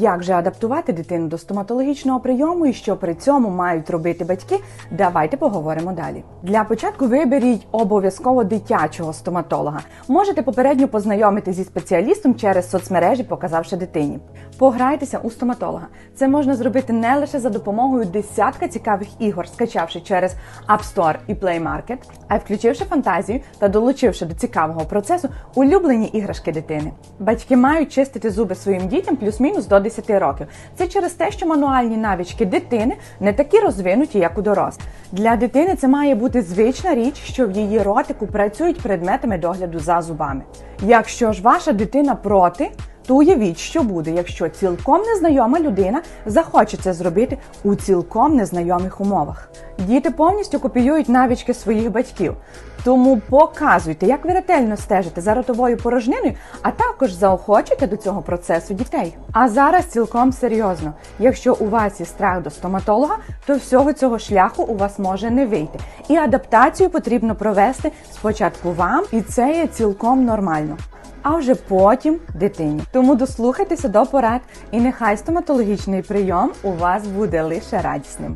Як же адаптувати дитину до стоматологічного прийому і що при цьому мають робити батьки? Давайте поговоримо далі. Для початку виберіть обов'язково дитячого стоматолога. Можете попередньо познайомитися зі спеціалістом через соцмережі, показавши дитині. Пограйтеся у стоматолога. Це можна зробити не лише за допомогою десятка цікавих ігор, скачавши через App Store і Play Market, а й включивши фантазію та долучивши до цікавого процесу улюблені іграшки дитини. Батьки мають чистити зуби своїм дітям плюс-мінус до 10 років. Це через те, що мануальні навички дитини не такі розвинуті, як у дорослих. Для дитини це має бути звична річ, що в її ротику працюють предметами догляду за зубами. Якщо ж ваша дитина проти, то уявіть, що буде, якщо цілком незнайома людина захоче це зробити у цілком незнайомих умовах. Діти повністю копіюють навички своїх батьків, тому показуйте, як ви ретельно стежите за ротовою порожниною, а також заохочуйте до цього процесу дітей. А зараз цілком серйозно. Якщо у вас є страх до стоматолога, то всього цього шляху у вас може не вийти. І адаптацію потрібно провести спочатку вам, і це є цілком нормально а вже потім дитині. Тому дослухайтеся до порад, і нехай стоматологічний прийом у вас буде лише радісним.